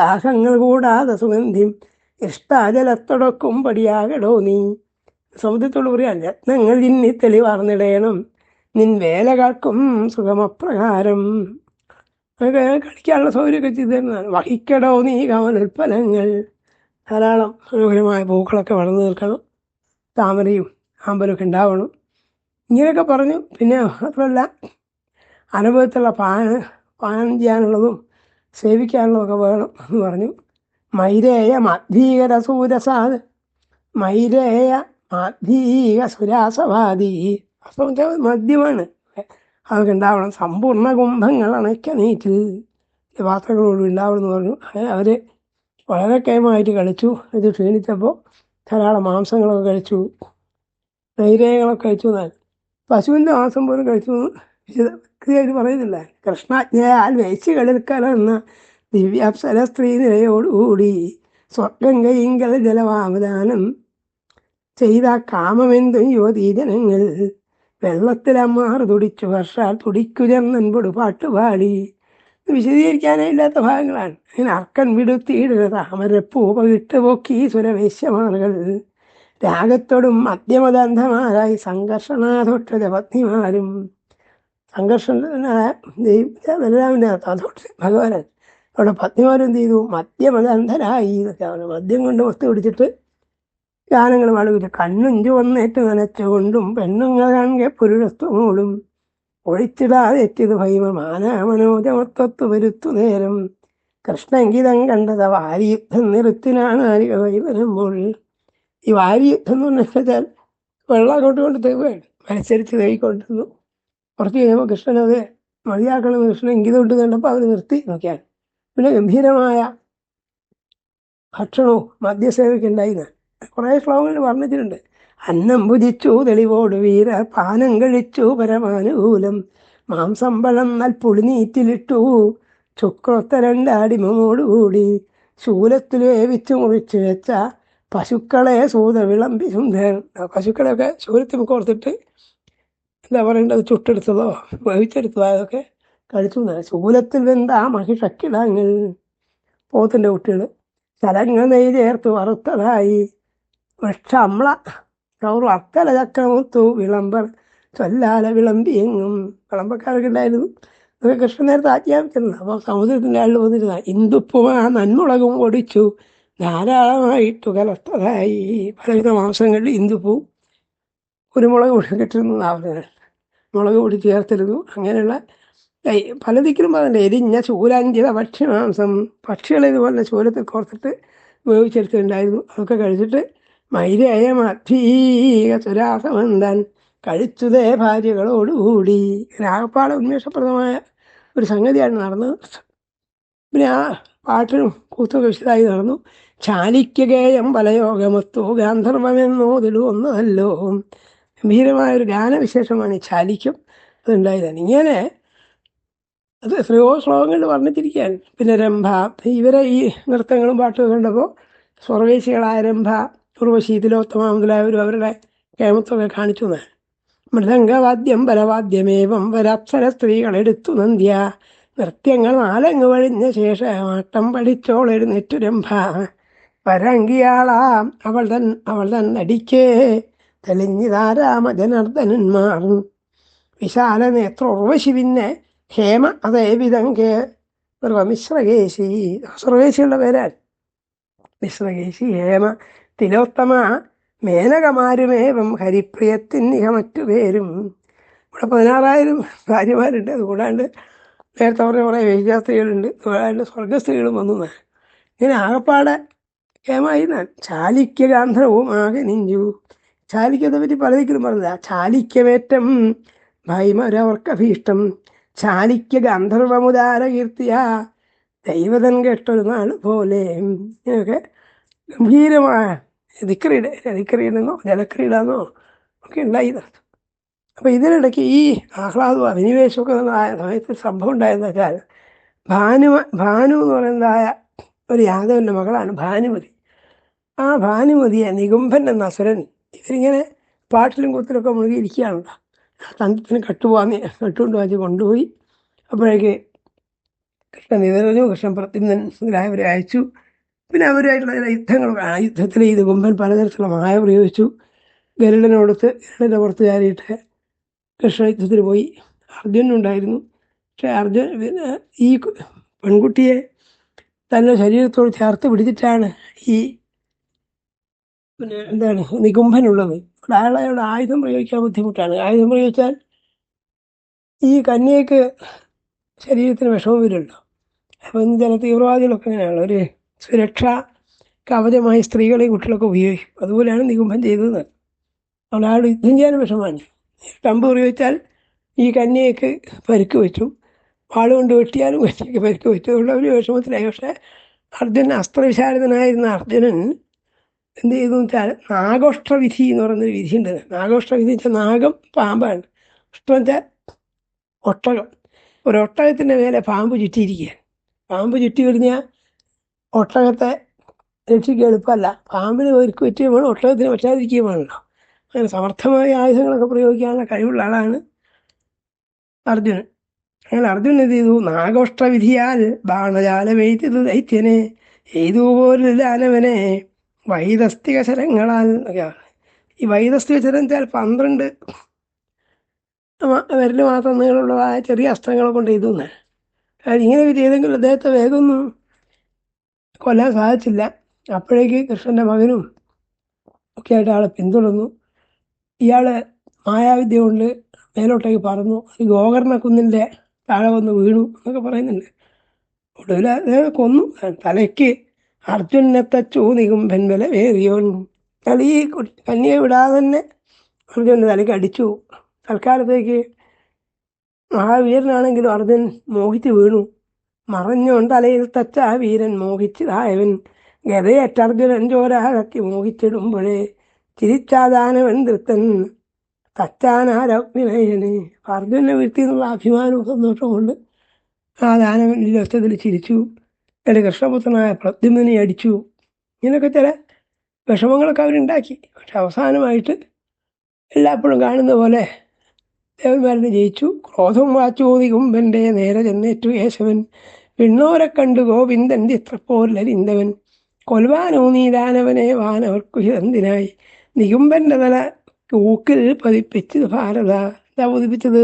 രാഗങ്ങൾ കൂടാതെ സുഗന്ധിയും ഇഷ്ടാജലത്തൊടക്കും പടിയാകടോ നീ? സമുദ്രത്തോട് പറയാൻ രത്നങ്ങൾ ഇന്നി തെളിവാർന്നിടയണം നിൻ വേലകൾക്കും സുഖമപ്രകാരം. കളിക്കാനുള്ള സൗകര്യമൊക്കെ ചെയ്തു തരുന്നതാണ് വഹിക്കടോ നീ കമലുൽപ്പന്നങ്ങൾ ധാരാളം മനോഹരമായ പൂക്കളൊക്കെ വളർന്നു നിൽക്കണം. താമരയും ആമ്പലൊക്കെ ഉണ്ടാവണം. ഇങ്ങനെയൊക്കെ പറഞ്ഞു. പിന്നെ മാത്രമല്ല അനുഭവത്തിലുള്ള പാന പാനം ചെയ്യാനുള്ളതും സേവിക്കാനുള്ളതൊക്കെ വേണം എന്ന് പറഞ്ഞു. മൈരേയ മാധീകര സൂരസാദ്. മൈരേയ മാധീക സുരാസവാദി. അസ്തമിച്ച മദ്യമാണ്. അതൊക്കെ ഉണ്ടാവണം സമ്പൂർണ കുംഭങ്ങൾ അണയ്ക്ക നീറ്റിൽ പാത്രങ്ങളോട് ഉണ്ടാവണം എന്ന് പറഞ്ഞു. അങ്ങനെ അവർ വളരെ കേമായിട്ട് കളിച്ചു ഇത് ക്ഷീണിച്ചപ്പോൾ ധാരാളം മാംസങ്ങളൊക്കെ കഴിച്ചു. നൈരേയങ്ങളൊക്കെ കഴിച്ചു എന്നാൽ പശുവിന്റെ മാംസം പോലും കഴിച്ചു കൃത്യമായിട്ട് പറയുന്നില്ല. കൃഷ്ണാജ്ഞയാൽ വേച്ച് കളിക്കലെന്ന ദിവ്യാപ്സര സ്ത്രീ നിലയോടുകൂടി സ്വർഗം കൈങ്കൽ ജലവാമദാനം ചെയ്ത കാമമെന്തും യുവതീ ജനങ്ങൾ വെള്ളത്തിലമ്മാറ് തുടിച്ചു വർഷാൽ തുടിക്കുജന്നൻപൊടു പാട്ടുപാടി വിശദീകരിക്കാനില്ലാത്ത ഭാഗങ്ങളാണ്. അങ്ങനെ അർക്കൻ വിടുത്തിയിടുക താമരപ്പൂ പകിട്ട് പൊക്കി സുരവേശ്യമാറുകൾ. രാഗത്തോടും മധ്യമദന്ധമാരായി സംഘർഷണാതൊട്ടത പത്നിമാരും സംഘർഷനായ ബലരാമിന്റെ ഭഗവാനൻ. അവിടെ പത്നിമാരും എന്ത് ചെയ്തു മദ്യമതന്ധരായി മദ്യം കൊണ്ട് വസ്തു പിടിച്ചിട്ട് ഗാനങ്ങൾ പാടുകയില്ല കണ്ണുഞ്ചു വന്നേറ്റ് നനച്ചുകൊണ്ടും പെണ്ണുങ്ങൾ കാണെ പുരുഷത്വമോടും. ഒഴിച്ചിടാതെറ്റിത് ഭൈമ മാനാമനോജമത്വത്വ വരുത്തു നേരം. കൃഷ്ണങ്കിതം കണ്ടത് വാരിയുദ്ധം നിറത്തിനാണ് ആരിക വരുമ്പോൾ. ഈ വാരിയുദ്ധം എന്ന് പറഞ്ഞാൽ വെള്ളം അങ്ങോട്ട് കൊണ്ട് തേവുകയാണ് മത്സരിച്ച് തേടിക്കൊണ്ടിരുന്നു കുറച്ച് കഴിയുമ്പോൾ കൃഷ്ണനത് മതിയാക്കണം കൃഷ്ണൻ ഗീതം ഇട്ട് കണ്ടപ്പോൾ അവർ നിർത്തി നോക്കിയാണ് പിന്നെ ഗംഭീരമായ ഭക്ഷണവും മദ്യസേവയ്ക്ക് ഉണ്ടായിരുന്നു കുറേ ശ്ലോകങ്ങൾ വർണിച്ചിട്ടുണ്ട്. അന്നം ഭുജിച്ചു തെളിവോട് വീര പാനം കഴിച്ചു പരമാനുകൂലം. മാംസം പഴം പുളിനീറ്റിലിട്ടു ചുക്രൊത്ത രണ്ടടിമോടുകൂടി ശൂലത്തിൽ വേവിച്ച് മുറിച്ച് വെച്ച പശുക്കളെ സൂത വിളമ്പി സുന്ദരൻ ആ പശുക്കളെയൊക്കെ ശൂലത്തിൽ കോർത്തിട്ട് എന്താ പറയേണ്ടത്? ചുട്ടെടുത്തതോ? വേവിച്ചെടുത്തതോ? അതൊക്കെ കഴിച്ചു. ശൂലത്തിൽ വെന്താ മഹിഷക്കിടങ്ങൾ. പോത്തിന്റെ കുട്ടികൾ ശലങ്ങൾ നെയ് ചേർത്ത് വറുത്തതായി. വൃക്ഷമ്ല കൗറു അക്കല തൂ വിളമ്പർ. ചൊല്ലാല വിളമ്പി എങ്ങും. വിളമ്പക്കാരൊക്കെ ഉണ്ടായിരുന്നു. അതൊക്കെ കൃഷ്ണൻ നേരത്തെ ആജ്ഞാപിച്ചിട്ടുണ്ട്. അപ്പോൾ സമുദ്രത്തിന്റെ ആളിൽ വന്നിരുന്ന ഇന്ദുപ്പുമാ നന്മുളകും ഒടിച്ചു ധാരാളമായിട്ടു കലർത്തതായി പലവിധ മാംസങ്ങളിൽ ഇന്ദുപ്പൂ കുരുമുളക് പൊടി കിട്ടുന്നതാണ് മുളക് പൊടി ചേർത്തിരുന്നു. അങ്ങനെയുള്ള പല ദിക്കിലും പറഞ്ഞില്ല എരിഞ്ഞ ചൂലഞ്ചിത ഭക്ഷ്യമാംസം പക്ഷികളെ ഇതുപോലെ ചൂലത്തിൽ കോർത്തിട്ട് ഉപയോഗിച്ചെടുത്തിട്ടുണ്ടായിരുന്നു. അതൊക്കെ കഴിച്ചിട്ട് മൈരേയ മധീക സുരാസമന്താൻ കഴിച്ചുതേ ഭാര്യകളോടുകൂടി. രാഗപ്പാട ഉന്മേഷപ്രദമായ ഒരു സംഗതിയാണ് നടന്നത് പിന്നെ ആ പാട്ടിനും കൂത്തൊക്കെ വിശദമായി നടന്നു. ചാലിക്യഗേയം പലയോഗമത്തു ഗാന്ധർവമെന്നോതിലു ഒന്നല്ലോ ഗംഭീരമായൊരു ഗാനവിശേഷമാണ് ഈ ചാലിക്യം അതുണ്ടായതാണ്. ഇങ്ങനെ അത് എത്രയോ ശ്ലോകങ്ങളിൽ വർണിച്ചിരിക്കുകയാണ്. പിന്നെ രംഭ ഇവരെ ഈ നൃത്തങ്ങളും പാട്ടും കണ്ടപ്പോൾ സ്വർവേശികളായ രംഭ ഉർവശി തിലോത്തമ മുതലായവരും അവരുടെ കേമത്വമൊക്കെ കാണിച്ചു എന്നാണ് മൃദംഗവാദ്യം ബലവാദ്യമേവം വരാപ്സര സ്ത്രീകളെടുത്തു നന്ദ്യ. നൃത്യങ്ങൾ നാലങ്ങ് വഴിഞ്ഞ ശേഷം ആട്ടം പഠിച്ചോളൊരു നെറ്റുരംഭ വരങ്കിയാളാം അവൾ തൻ അവൾ തൻ നടിക്കേ. തെളിഞ്ഞിതാരാമ ജനാർദ്ദനന്മാർ വിശാല നേത്ര ഉർവശി പിന്നെ ഹേമ അതേ കേ. മിശ്രകേശി. സർവേശിയുടെ പേരാൻ മിശ്രകേശി ഹേമ തിലോത്തമ മേനകമാരുമേവം ഹരിപ്രിയത്തിനിഹ മറ്റു പേരും. ഇവിടെ പതിനാറായിരം ഭാര്യമാരുണ്ട്. അതുകൂടാണ്ട് നേരത്തെ പറഞ്ഞ കുറേ വേശ്യാസ്ത്രീകളുണ്ട് അതുകൂടാണ്ട് സ്വർഗസ്ത്രീകളും വന്നു. ഇങ്ങനെ ആകപ്പാടെ ഹേമായി ഞാൻ ചാലിക്യ ഗാന്ധർവും ആകെ നിഞ്ചു. ചാലിക്യത്തെ പറ്റി പലതിക്കലും പറഞ്ഞില്ല ചാലിക്യമേറ്റം ഭൈമരവർക്കഭീഷ്ടം. ചാലിക്യ ഗാന്ധർവമുദാര കീർത്തിയ ദൈവതൻ കേട്ടൊരു നാൾ പോലെ ഇങ്ങനെയൊക്കെ ഗംഭീരമായ ദിക്രീഡ് ദിക്രീഡെന്നോ ജലക്രീഡെന്നോ ഒക്കെ ഉണ്ടായി നടത്തും. അപ്പോൾ ഇതിനിടയ്ക്ക് ഈ ആഹ്ലാദവും അഭിനിവേശമൊക്കെ ആയ സമയത്ത് സംഭവം ഉണ്ടായെന്ന് വെച്ചാൽ ഭാനു ഭാനു എന്ന് പറയുന്നതായ ഒരു യാദവന്റെ മകളാണ് ഭാനുമതി. ആ ഭാനുമതിയെ നികുംഭൻ എന്ന അസുരൻ ഇവരിങ്ങനെ പാട്ടിലും കൂത്തിലൊക്കെ മുഴുകിയിരിക്കുകയാണല്ലോ തന്ത്രത്തിന് കട്ടുപോകാന്ന് കട്ടുകൊണ്ട് വാങ്ങി കൊണ്ടുപോയി. അപ്പോഴേക്ക് കൃഷ്ണൻ നിതറിഞ്ഞു കൃഷ്ണൻ പ്രത്യുന്നൻ മുതലായവരെ അയച്ചു. പിന്നെ അവരുമായിട്ടുള്ള യുദ്ധങ്ങൾ യുദ്ധത്തിൽ ഈ കുമ്പൻ പലതരത്തിലുള്ള മായ പ്രയോഗിച്ചു. ഗരുഡനോടുത്ത് ഗരുഡന്റെ പുറത്ത് കയറിയിട്ട് കൃഷ്ണ യുദ്ധത്തിന് പോയി. അർജുനുണ്ടായിരുന്നു പക്ഷേ അർജുൻ ഈ പെൺകുട്ടിയെ തന്റെ ശരീരത്തോട് ചേർത്ത് പിടിച്ചിട്ടാണ് ഈ പിന്നെ എന്താണ് നികുംഭനുള്ളത് അവിടെ അയാളെ ആയുധം പ്രയോഗിക്കാൻ ബുദ്ധിമുട്ടാണ്. ആയുധം പ്രയോഗിച്ചാൽ ഈ കന്യക്ക് ശരീരത്തിന് വിഷമം വരുമല്ലോ. അപ്പം ഇന്ന് ചില തീവ്രവാദികളൊക്കെ അങ്ങനെയാണ് ഒരു സുരക്ഷാ കവചമായി സ്ത്രീകളെയും കുട്ടികളൊക്കെ ഉപയോഗിക്കും. അതുപോലെയാണ് നികുംഭം ചെയ്തത്. അവിടെ ആൾ യുദ്ധം ചെയ്യാൻ വിഷമാണ് കമ്പ് ഉപയോഗിച്ചാൽ ഈ കന്യയൊക്കെ പരുക്ക് വെച്ചു പറ്റും വാളുകൊണ്ട് വെട്ടിയാലും കന്യക്ക് പരുക്ക് പറ്റും. അതുകൊണ്ട് ഒരു വിഷമത്തിലായി. പക്ഷേ അർജുനൻ അസ്ത്രവിശാരദനായിരുന്ന അർജുനൻ എന്ത് ചെയ്തു വെച്ചാൽ നാഗോഷ്ട്രവിധി എന്ന് പറയുന്നൊരു വിധിയുണ്ട്. നാഗോഷ്ട്രവിധി വെച്ചാൽ നാഗം പാമ്പാണ്. ഇഷ്ടം വെച്ചാൽ ഒട്ടകം. ഒരു ഒട്ടകത്തിന്റെ മേലെ പാമ്പ് ചുറ്റിയിരിക്കുക പാമ്പ് ചുറ്റി കഴിഞ്ഞാൽ ഒട്ടകത്തെ രക്ഷിക്കുക എളുപ്പമല്ല. പാമ്പിന് ഒരു പറ്റുകയും വേണം ഒട്ടകത്തിന് പറ്റാതിരിക്കുകയും വേണമല്ലോ. അങ്ങനെ സമർത്ഥമായ ആയുധങ്ങളൊക്കെ പ്രയോഗിക്കാനുള്ള കഴിവുള്ള ആളാണ് അർജുനൻ. അങ്ങനെ അർജുനൻ എന്ത് ചെയ്തു? നാഗോഷ്ടവിധിയാൽ ബാണജാലമെയ്തത് ദൈത്യനെ എയ്തു പോലില്ല ആനവനെ വൈദസ്തിക ശരങ്ങളാൽ ഒക്കെയാണ് ഈ വൈദസ്തിക ശരം പന്ത്രണ്ട് വിരൽ മാത്രം ചെറിയ അസ്ത്രങ്ങളെ കൊണ്ട് ചെയ്തു കാര്യം ഇങ്ങനെ ചെയ്തെങ്കിൽ അദ്ദേഹത്തെ വേഗമൊന്നും കൊല്ലാൻ സാധിച്ചില്ല. അപ്പോഴേക്ക് കൃഷ്ണന്റെ മകനും ഒക്കെ ആയിട്ട് ആളെ പിന്തുടർന്നു. ഇയാൾ മായാവിദ്യ കൊണ്ട് മേലോട്ടേക്ക് പറന്നു. ഗോകർണ കുന്നിന്റെ താഴെ വന്ന് വീണു എന്നൊക്കെ പറയുന്നുണ്ട്. ഒടുവിൽ അദ്ദേഹം കൊന്നു. തലയ്ക്ക് അർജുനത്തച്ചു നികുംബൻ വില വേറിയോൻ അയാൾ ഈ കന്യയെ വിടാതെ തന്നെ അർജുനന്റെ തലയ്ക്ക് അടിച്ചു. തൽക്കാലത്തേക്ക് മഹാവീരനാണെങ്കിലും അർജുൻ മോഹിച്ച് വീണു. മറഞ്ഞോൻ തലയിൽ തച്ച വീരൻ മോഹിച്ചതായവൻ. ഗതയേറ്റർജുനൻ ചോരാകക്കി മോഹിച്ചിടുമ്പോഴേ ചിരിച്ചാദാനവൻ തൃത്തൻ തച്ചാനാരഗ്നിനയന് അർജുനെ വീഴ്ത്തി എന്നുള്ള അഭിമാനവും സന്തോഷവും കൊണ്ട് ആ ദാനവൻ ലക്ഷത്തിൽ ചിരിച്ചു. എന്റെ കൃഷ്ണപുത്രനായ പ്രദ്യുമ്നെ അടിച്ചു. ഇങ്ങനെയൊക്കെ ചില വിഷമങ്ങളൊക്കെ അവരുണ്ടാക്കി. പക്ഷെ അവസാനമായിട്ട് എല്ലായ്പ്പോഴും കാണുന്ന പോലെ ദേവന്മാരനെ ജയിച്ചു. ക്രോധം വാച്ചോതി കുമ്പന്റെ നേരെ ചെന്നേറ്റു യേശവൻ. പിണ്ണോരെ കണ്ടു ഗോവിന്ദൻ ചിത്രപ്പോരിലരിന്തവൻ കൊൽവാനോ നീതാനവനെ വാനവർക്കു ഹിതന്തിനായി. നികുംബന്റെ തല ഊക്കിൽ പതിപ്പിച്ചത് ഭാരത എന്താ പതിപ്പിച്ചത്?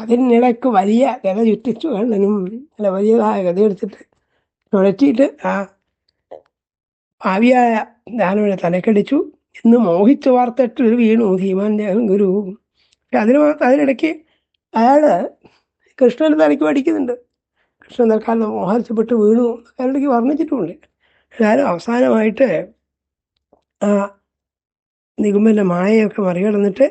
അതിനിടയ്ക്ക് വലിയ ഗത ചുറ്റിച്ചു കണ്ണനും അല്ല വലിയതായ ഗത എടുത്തിട്ട് നുഴച്ചിട്ട് ആ ഭാവിയായ ദാനവനെ തലക്കടിച്ചു. എന്ന് മോഹിച്ചു വാർത്തിട്ട് വീണു ധീമാൻ ഗുരു. അതിന് അതിനിടയ്ക്ക് അയാൾ കൃഷ്ണൻ തലയ്ക്ക് പഠിക്കുന്നുണ്ട് കൃഷ്ണൻ തൽക്കാലം മോഹരിച്ചപ്പെട്ട് വീണു. അയാളിടയ്ക്ക് വർണിച്ചിട്ടുമുണ്ട്. എന്നാലും അവസാനമായിട്ട് ആ നികുമ്പന്റെ മായയൊക്കെ മറികടന്നിട്ട്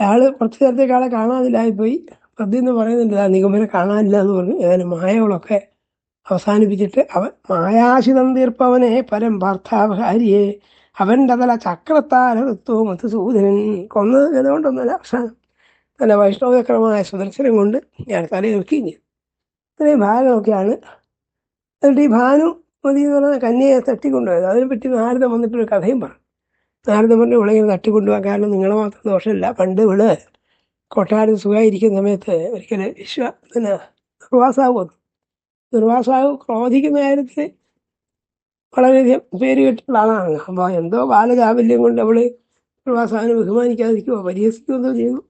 അയാൾ കുറച്ച് നേരത്തേക്ക് ആളെ കാണാതില്ലായിപ്പോയി പ്രതി എന്ന് പറയുന്നുണ്ട് ആ നികുമ്പനെ കാണാനില്ല എന്ന് പറഞ്ഞു. ഏതായാലും മായകളൊക്കെ അവസാനിപ്പിച്ചിട്ട് അവൻ മായാശിതം തീർപ്പവനെ പരം ഭർത്താവഹാരിയെ അവന്റെ തല ഋത്തു മധുസൂദനൻ കൊന്നത് ഗതകൊണ്ടൊന്നുമല്ല പക്ഷേ തന്നെ വൈഷ്ണവചക്രമായ സുദർശനം കൊണ്ട് ഞാൻ ചെയ്തു. ഇത്രയും ഭാഗങ്ങളൊക്കെയാണ് എന്നിട്ട് ഈ ഭാനു മതി എന്ന് പറയുന്ന കന്യയെ തട്ടിക്കൊണ്ടുപോയത്. അതിനെപ്പറ്റി നാരദം വന്നിട്ടൊരു കഥയും പറഞ്ഞു. നാരദം പറഞ്ഞു ഇവിടെ തട്ടിക്കൊണ്ടുപോകാൻ കാരണം നിങ്ങളെ മാത്രം ദോഷമില്ല. പണ്ട് ഇവൾ കൊട്ടാരം സുഖമായിരിക്കുന്ന സമയത്ത് ഒരിക്കലും വിശ്വ പിന്നെ ദുർവാസാവ് വന്നു. ദുർവാസാവ് ക്രോധിക്കുന്ന കാര്യത്തിൽ വളരെയധികം പേര് കേട്ടിട്ടുള്ള ആളാണ്. അപ്പോൾ എന്തോ ബാലകാവല്യം കൊണ്ട് അവൾ ദുർവാസാവിനെ ബഹുമാനിക്കാതിരിക്കുമോ പരിഹസിക്കുകയോ എന്തോ ചെയ്തു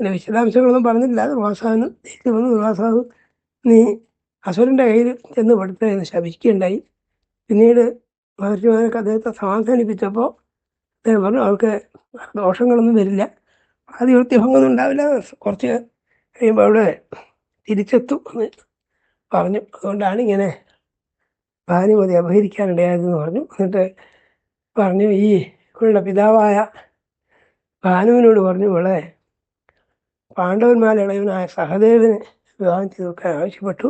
പിന്നെ വിശദാംശങ്ങളൊന്നും പറഞ്ഞില്ല ദുർവാസാവിന് ദേഷ്യം വന്നു. ദുർവാസാവ് നീ അസുരന്റെ കയ്യിൽ ചെന്ന് പെടുത്ത എന്ന് ശപിക്കുകയുണ്ടായി. പിന്നീട് മഹർഷിമാരൊക്കെ അദ്ദേഹത്തെ സമാധാനിപ്പിച്ചപ്പോൾ അദ്ദേഹം പറഞ്ഞു അവൾക്ക് ദോഷങ്ങളൊന്നും വരില്ല. ആദ്യ വൃത്തിഭംഗമൊന്നും ഉണ്ടാവില്ല. കുറച്ച് കഴിയുമ്പോൾ അവിടെ തിരിച്ചെത്തും എന്ന് പറഞ്ഞു. അതുകൊണ്ടാണ് ഇങ്ങനെ ഭാനുമതി അപഹരിക്കാനിടയായതെന്ന് പറഞ്ഞു. എന്നിട്ട് പറഞ്ഞു ഈ ഇവളുടെ പിതാവായ ഭാനുവിനോട് പറഞ്ഞു ഇവളെ പാണ്ഡവന്മാരിളയവനായ സഹദേവന് വിവാഹം ചെയ്തു കൊടുക്കാൻ ആവശ്യപ്പെട്ടു.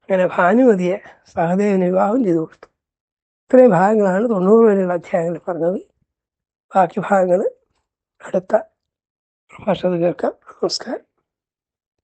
അങ്ങനെ ഭാനുമതിയെ സഹദേവന് വിവാഹം ചെയ്തു കൊടുത്തു. ഇത്രയും ഭാഗങ്ങളാണ് തൊണ്ണൂറ് വരെയുള്ള അധ്യായങ്ങൾ പറഞ്ഞത്. ബാക്കി ഭാഗങ്ങൾ അടുത്ത പ്രഭാഷണത്തിൽ കേൾക്കാം. നമസ്കാരം.